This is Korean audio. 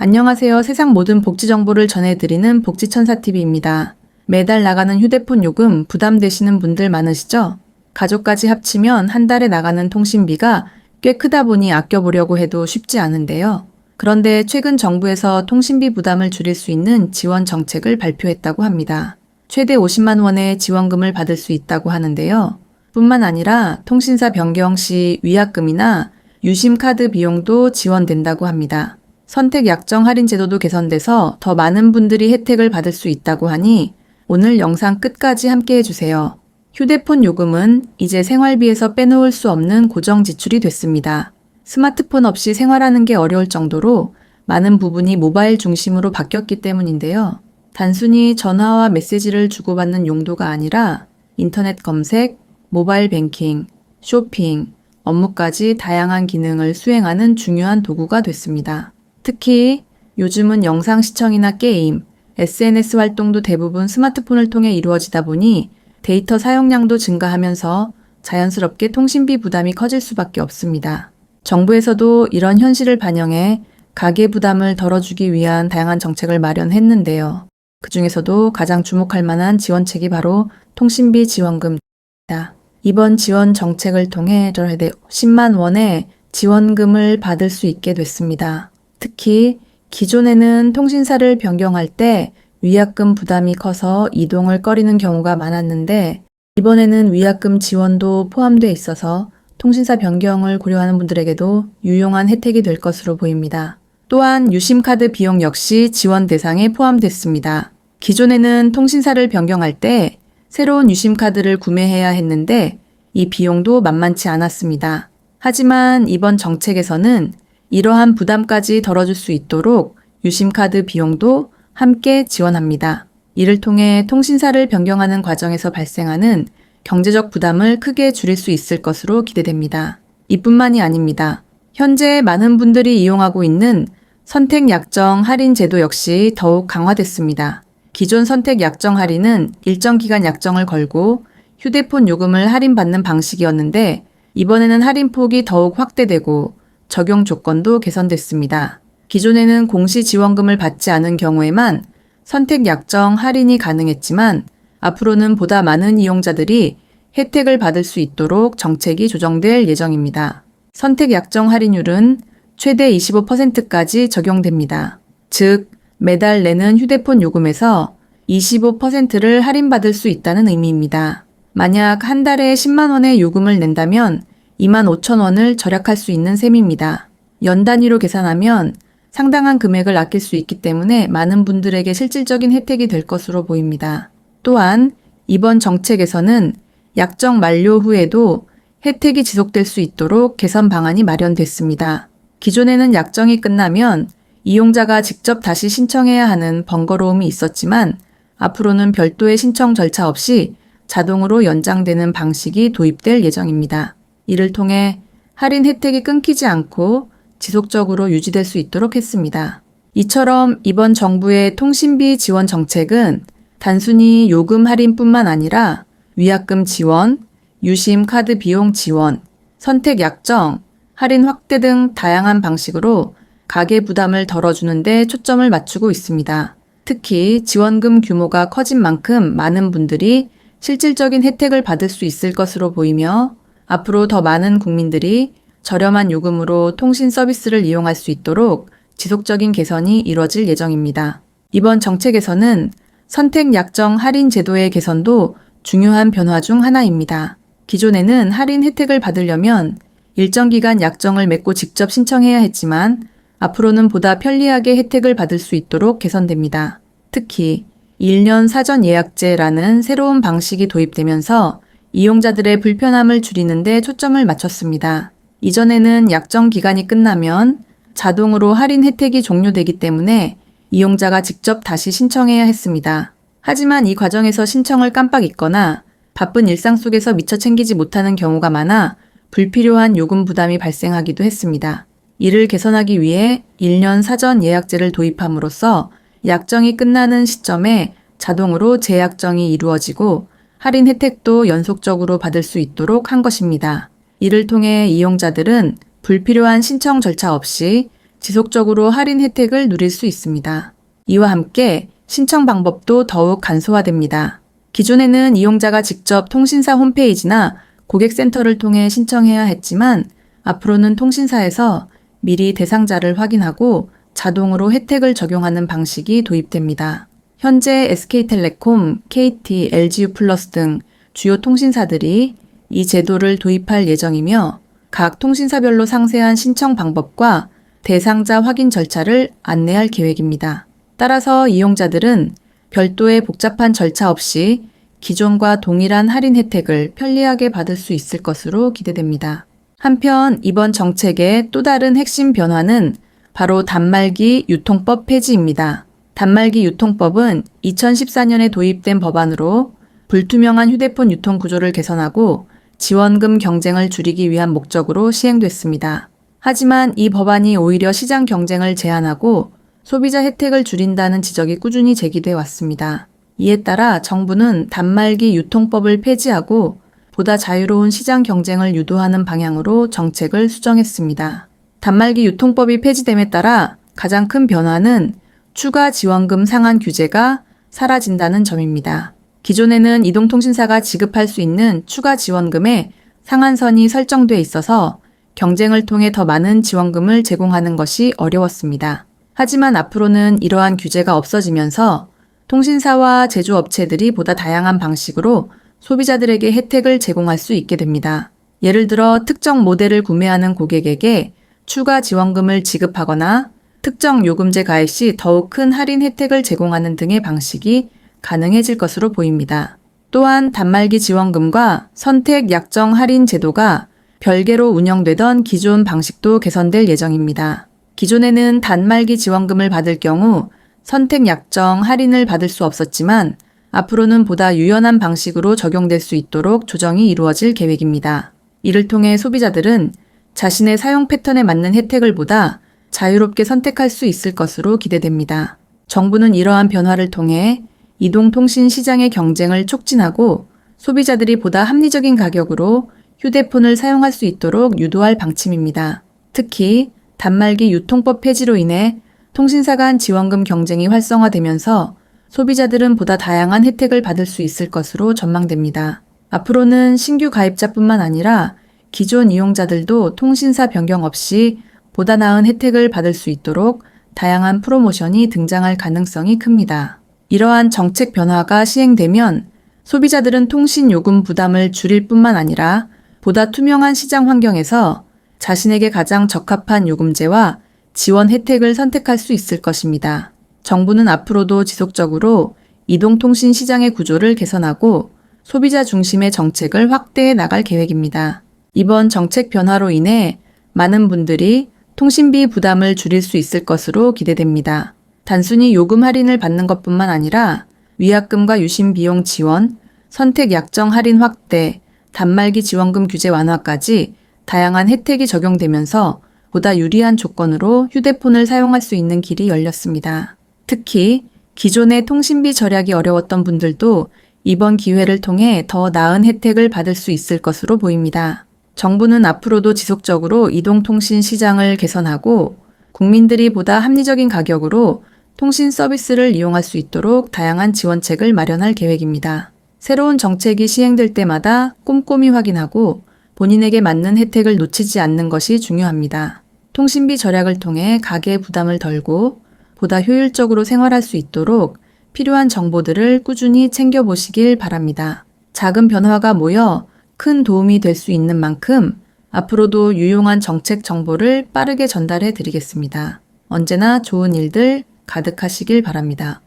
안녕하세요. 세상 모든 복지 정보를 전해드리는 복지천사TV입니다. 매달 나가는 휴대폰 요금 부담되시는 분들 많으시죠? 가족까지 합치면 한 달에 나가는 통신비가 꽤 크다 보니 아껴보려고 해도 쉽지 않은데요. 그런데 최근 정부에서 통신비 부담을 줄일 수 있는 지원 정책을 발표했다고 합니다. 최대 50만 원의 지원금을 받을 수 있다고 하는데요. 뿐만 아니라 통신사 변경 시 위약금이나 유심카드 비용도 지원된다고 합니다. 선택 약정 할인 제도도 개선돼서 더 많은 분들이 혜택을 받을 수 있다고 하니 오늘 영상 끝까지 함께 해주세요. 휴대폰 요금은 이제 생활비에서 빼놓을 수 없는 고정 지출이 됐습니다. 스마트폰 없이 생활하는 게 어려울 정도로 많은 부분이 모바일 중심으로 바뀌었기 때문인데요. 단순히 전화와 메시지를 주고받는 용도가 아니라 인터넷 검색, 모바일 뱅킹, 쇼핑, 업무까지 다양한 기능을 수행하는 중요한 도구가 됐습니다. 특히 요즘은 영상 시청이나 게임, SNS 활동도 대부분 스마트폰을 통해 이루어지다 보니 데이터 사용량도 증가하면서 자연스럽게 통신비 부담이 커질 수밖에 없습니다. 정부에서도 이런 현실을 반영해 가계 부담을 덜어주기 위한 다양한 정책을 마련했는데요. 그 중에서도 가장 주목할 만한 지원책이 바로 통신비 지원금입니다. 이번 지원 정책을 통해 절대 10만 원의 지원금을 받을 수 있게 됐습니다. 특히 기존에는 통신사를 변경할 때 위약금 부담이 커서 이동을 꺼리는 경우가 많았는데 이번에는 위약금 지원도 포함돼 있어서 통신사 변경을 고려하는 분들에게도 유용한 혜택이 될 것으로 보입니다. 또한 유심카드 비용 역시 지원 대상에 포함됐습니다. 기존에는 통신사를 변경할 때 새로운 유심카드를 구매해야 했는데 이 비용도 만만치 않았습니다. 하지만 이번 정책에서는 이러한 부담까지 덜어줄 수 있도록 유심카드 비용도 함께 지원합니다. 이를 통해 통신사를 변경하는 과정에서 발생하는 경제적 부담을 크게 줄일 수 있을 것으로 기대됩니다. 이뿐만이 아닙니다. 현재 많은 분들이 이용하고 있는 선택 약정 할인 제도 역시 더욱 강화됐습니다. 기존 선택 약정 할인은 일정 기간 약정을 걸고 휴대폰 요금을 할인받는 방식이었는데 이번에는 할인 폭이 더욱 확대되고 적용 조건도 개선됐습니다. 기존에는 공시 지원금을 받지 않은 경우에만 선택 약정 할인이 가능했지만 앞으로는 보다 많은 이용자들이 혜택을 받을 수 있도록 정책이 조정될 예정입니다. 선택 약정 할인율은 최대 25%까지 적용됩니다. 즉, 매달 내는 휴대폰 요금에서 25%를 할인받을 수 있다는 의미입니다. 만약 한 달에 10만 원의 요금을 낸다면 2만 5천 원을 절약할 수 있는 셈입니다. 연 단위로 계산하면 상당한 금액을 아낄 수 있기 때문에 많은 분들에게 실질적인 혜택이 될 것으로 보입니다. 또한 이번 정책에서는 약정 만료 후에도 혜택이 지속될 수 있도록 개선 방안이 마련됐습니다. 기존에는 약정이 끝나면 이용자가 직접 다시 신청해야 하는 번거로움이 있었지만 앞으로는 별도의 신청 절차 없이 자동으로 연장되는 방식이 도입될 예정입니다. 이를 통해 할인 혜택이 끊기지 않고 지속적으로 유지될 수 있도록 했습니다. 이처럼 이번 정부의 통신비 지원 정책은 단순히 요금 할인뿐만 아니라 위약금 지원, 유심 카드 비용 지원, 선택 약정, 할인 확대 등 다양한 방식으로 가계 부담을 덜어주는데 초점을 맞추고 있습니다. 특히 지원금 규모가 커진 만큼 많은 분들이 실질적인 혜택을 받을 수 있을 것으로 보이며 앞으로 더 많은 국민들이 저렴한 요금으로 통신 서비스를 이용할 수 있도록 지속적인 개선이 이뤄질 예정입니다. 이번 정책에서는 선택 약정 할인 제도의 개선도 중요한 변화 중 하나입니다. 기존에는 할인 혜택을 받으려면 일정 기간 약정을 맺고 직접 신청해야 했지만 앞으로는 보다 편리하게 혜택을 받을 수 있도록 개선됩니다. 특히 1년 사전 예약제라는 새로운 방식이 도입되면서 이용자들의 불편함을 줄이는데 초점을 맞췄습니다. 이전에는 약정 기간이 끝나면 자동으로 할인 혜택이 종료되기 때문에 이용자가 직접 다시 신청해야 했습니다. 하지만 이 과정에서 신청을 깜빡 잊거나 바쁜 일상 속에서 미처 챙기지 못하는 경우가 많아 불필요한 요금 부담이 발생하기도 했습니다. 이를 개선하기 위해 1년 사전 예약제를 도입함으로써 약정이 끝나는 시점에 자동으로 재약정이 이루어지고 할인 혜택도 연속적으로 받을 수 있도록 한 것입니다. 이를 통해 이용자들은 불필요한 신청 절차 없이 지속적으로 할인 혜택을 누릴 수 있습니다. 이와 함께 신청 방법도 더욱 간소화됩니다. 기존에는 이용자가 직접 통신사 홈페이지나 고객센터를 통해 신청해야 했지만 앞으로는 통신사에서 미리 대상자를 확인하고 자동으로 혜택을 적용하는 방식이 도입됩니다. 현재 SK텔레콤, KT, LGU 플러스 등 주요 통신사들이 이 제도를 도입할 예정이며 각 통신사별로 상세한 신청 방법과 대상자 확인 절차를 안내할 계획입니다. 따라서 이용자들은 별도의 복잡한 절차 없이 기존과 동일한 할인 혜택을 편리하게 받을 수 있을 것으로 기대됩니다. 한편 이번 정책의 또 다른 핵심 변화는 바로 단말기 유통법 폐지입니다. 단말기 유통법은 2014년에 도입된 법안으로 불투명한 휴대폰 유통 구조를 개선하고 지원금 경쟁을 줄이기 위한 목적으로 시행됐습니다. 하지만 이 법안이 오히려 시장 경쟁을 제한하고 소비자 혜택을 줄인다는 지적이 꾸준히 제기돼 왔습니다. 이에 따라 정부는 단말기 유통법을 폐지하고 보다 자유로운 시장 경쟁을 유도하는 방향으로 정책을 수정했습니다. 단말기 유통법이 폐지됨에 따라 가장 큰 변화는 추가 지원금 상한 규제가 사라진다는 점입니다. 기존에는 이동통신사가 지급할 수 있는 추가 지원금에 상한선이 설정돼 있어서 경쟁을 통해 더 많은 지원금을 제공하는 것이 어려웠습니다. 하지만 앞으로는 이러한 규제가 없어지면서 통신사와 제조업체들이 보다 다양한 방식으로 소비자들에게 혜택을 제공할 수 있게 됩니다. 예를 들어 특정 모델을 구매하는 고객에게 추가 지원금을 지급하거나 특정 요금제 가입 시 더욱 큰 할인 혜택을 제공하는 등의 방식이 가능해질 것으로 보입니다. 또한 단말기 지원금과 선택 약정 할인 제도가 별개로 운영되던 기존 방식도 개선될 예정입니다. 기존에는 단말기 지원금을 받을 경우 선택 약정 할인을 받을 수 없었지만 앞으로는 보다 유연한 방식으로 적용될 수 있도록 조정이 이루어질 계획입니다. 이를 통해 소비자들은 자신의 사용 패턴에 맞는 혜택을 보다 자유롭게 선택할 수 있을 것으로 기대됩니다. 정부는 이러한 변화를 통해 이동통신 시장의 경쟁을 촉진하고 소비자들이 보다 합리적인 가격으로 휴대폰을 사용할 수 있도록 유도할 방침입니다. 특히 단말기 유통법 폐지로 인해 통신사 간 지원금 경쟁이 활성화되면서 소비자들은 보다 다양한 혜택을 받을 수 있을 것으로 전망됩니다. 앞으로는 신규 가입자뿐만 아니라 기존 이용자들도 통신사 변경 없이 보다 나은 혜택을 받을 수 있도록 다양한 프로모션이 등장할 가능성이 큽니다. 이러한 정책 변화가 시행되면 소비자들은 통신 요금 부담을 줄일 뿐만 아니라 보다 투명한 시장 환경에서 자신에게 가장 적합한 요금제와 지원 혜택을 선택할 수 있을 것입니다. 정부는 앞으로도 지속적으로 이동통신 시장의 구조를 개선하고 소비자 중심의 정책을 확대해 나갈 계획입니다. 이번 정책 변화로 인해 많은 분들이 통신비 부담을 줄일 수 있을 것으로 기대됩니다. 단순히 요금 할인을 받는 것뿐만 아니라 위약금과 유심 비용 지원, 선택 약정 할인 확대, 단말기 지원금 규제 완화까지 다양한 혜택이 적용되면서 보다 유리한 조건으로 휴대폰을 사용할 수 있는 길이 열렸습니다. 특히 기존의 통신비 절약이 어려웠던 분들도 이번 기회를 통해 더 나은 혜택을 받을 수 있을 것으로 보입니다. 정부는 앞으로도 지속적으로 이동통신 시장을 개선하고 국민들이 보다 합리적인 가격으로 통신 서비스를 이용할 수 있도록 다양한 지원책을 마련할 계획입니다. 새로운 정책이 시행될 때마다 꼼꼼히 확인하고 본인에게 맞는 혜택을 놓치지 않는 것이 중요합니다. 통신비 절약을 통해 가계 부담을 덜고 보다 효율적으로 생활할 수 있도록 필요한 정보들을 꾸준히 챙겨보시길 바랍니다. 작은 변화가 모여 큰 도움이 될 수 있는 만큼 앞으로도 유용한 정책 정보를 빠르게 전달해 드리겠습니다. 언제나 좋은 일들 가득하시길 바랍니다.